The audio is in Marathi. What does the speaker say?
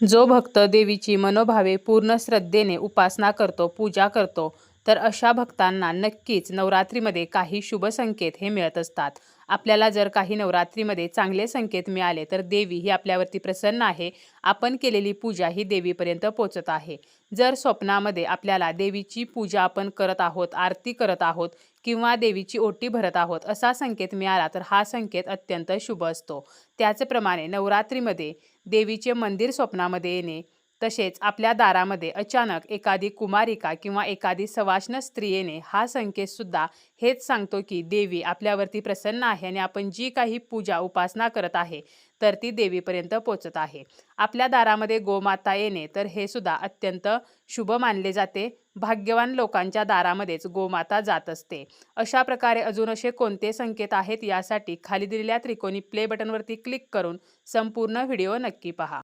जो भक्त देवीची मनोभावे पूर्ण श्रद्धेने उपासना करतो पूजा करतो तर अशा भक्तांना नक्कीच नवरात्रीमध्ये काही शुभ संकेत हे मिळत असतात. आपल्याला जर काही नवरात्रीमध्ये चांगले संकेत मिळाले तर देवी ही आपल्यावरती प्रसन्न आहे. आपण केलेली पूजा ही देवीपर्यंत पोचत आहे. जर स्वप्नामध्ये आपल्याला देवीची पूजा आपण करत आहोत आरती करत आहोत किंवा देवीची ओटी भरत आहोत असा संकेत मिळाला तर हा संकेत अत्यंत शुभ असतो. त्याचप्रमाणे नवरात्रीमध्ये देवीचे मंदिर स्वप्नामध्ये येणे तसेच आपल्या दारामध्ये अचानक एखादी कुमारिका किंवा एखादी सवाष्ण स्त्री येणे हा संकेतसुद्धा हेच सांगतो की देवी आपल्यावरती प्रसन्न आहे आणि आपण जी काही पूजा उपासना करत आहे तर ती देवीपर्यंत पोचत आहे. आपल्या दारामध्ये गोमाता येणे तर हे सुद्धा अत्यंत शुभ मानले जाते. भाग्यवान लोकांच्या दारामध्येच गोमाता जात असते. अशा प्रकारे अजून असे कोणते संकेत आहेत यासाठी खाली दिलेल्या त्रिकोणी प्ले बटनवरती क्लिक करून संपूर्ण व्हिडिओ नक्की पहा.